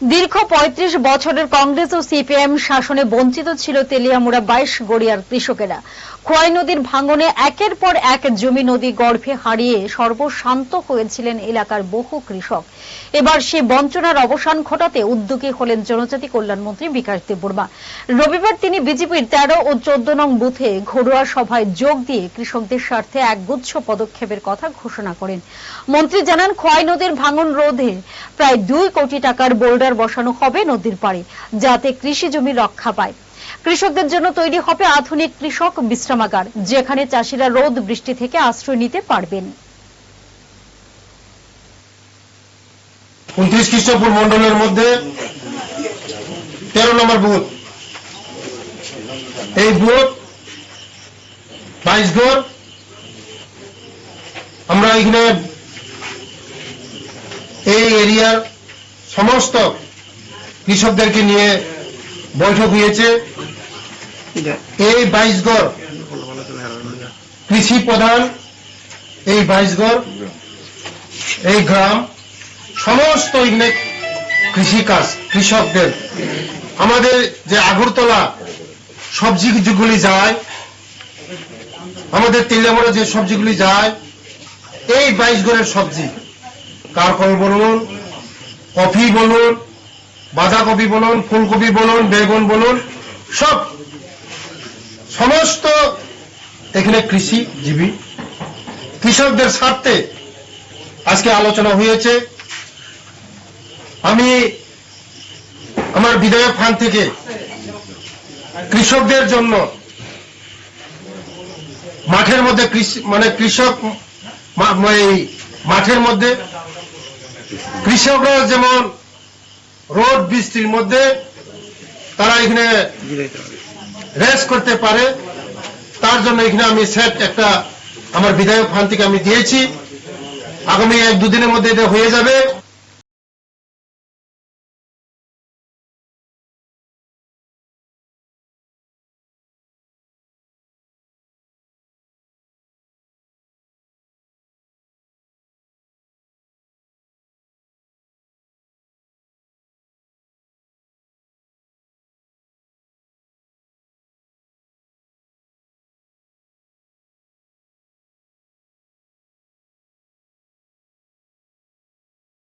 দীর্ঘ পঁয়ত্রিশ বছরের কংগ্রেস ও সিপিএম শাসনে বঞ্চিত ছিল তেলিয়ামুড়া বাইশ গড়িয়ার কৃষকেরা। খোয়াই নদীর ভাঙনে একের পর এক জমি নদী গর্ভে হারিয়ে সর্বশান্ত হয়েছিলেন এলাকার বহু কৃষক। এবার সে বঞ্চনার অবসান ঘটাতে উদ্যোগী হলেন জনজাতি কল্যাণ মন্ত্রী বিকাশ দেববর্মা। রবিবার তিনি বিজেপির তেরো ও চোদ্দ নং বুথে ঘরোয়া সভায় যোগ দিয়ে কৃষকদের স্বার্থে একগুচ্ছ পদক্ষেপের কথা ঘোষণা করেন। মন্ত্রী জানান, খোয়াই নদীর ভাঙন রোধে প্রায় দুই কোটি টাকার বোল্ডার বসানো হবে নদীর পাড়ে, যাতে কৃষি জমি রক্ষা পায়। কৃষকদের জন্য তৈরি হবে আধুনিক কৃষক বিশ্রামাগার, যেখানে চাষিরা রোদ বৃষ্টি থেকে আশ্রয় নিতে পারবেন। উনত্রিশ খ্রিস্টপুর মন্ডলের মধ্যে তেরো নম্বর বুথ। এই বুথ বাইশ গড় আমরা এখানে এই এরিয়ার সমস্ত কৃষকদেরকে নিয়ে বৈঠক হয়েছে। এই বাইশ গড় কৃষি প্রধান, এই বাইশ গড় এই গ্রাম, সমস্ত এখানে কৃষিকাজ, কৃষকদের। আমাদের যে আগরতলা সবজি যেগুলি যায়, আমাদের তেলিয়ামোড়া যে সবজিগুলি যায়, এই বাইশ গড়ের সবজি। কারকল বলুন, কফি বলুন, বাঁধাকপি বলুন, ফুলকপি বলুন, বেগুন বলুন, সব সমস্ত এখানে কৃষিজীবী, কৃষকদের স্বার্থে আজকে আলোচনা হয়েছে। আমি আমার বিধায়ক ফান্ড থেকে কৃষকদের জন্য মাঠের মধ্যে মানে কৃষক মা- এই মাঠের মধ্যে কৃষকরা যেমন রোদ বৃষ্টির মধ্যে তারা এখানে রেস্ট করতে পারে, তার জন্য এখানে আমি সেট একটা, আমার বিধায়ক ফান্তিকে আমি দিয়েছি। আগামী এক দুদিনের মধ্যে এটা হয়ে যাবে।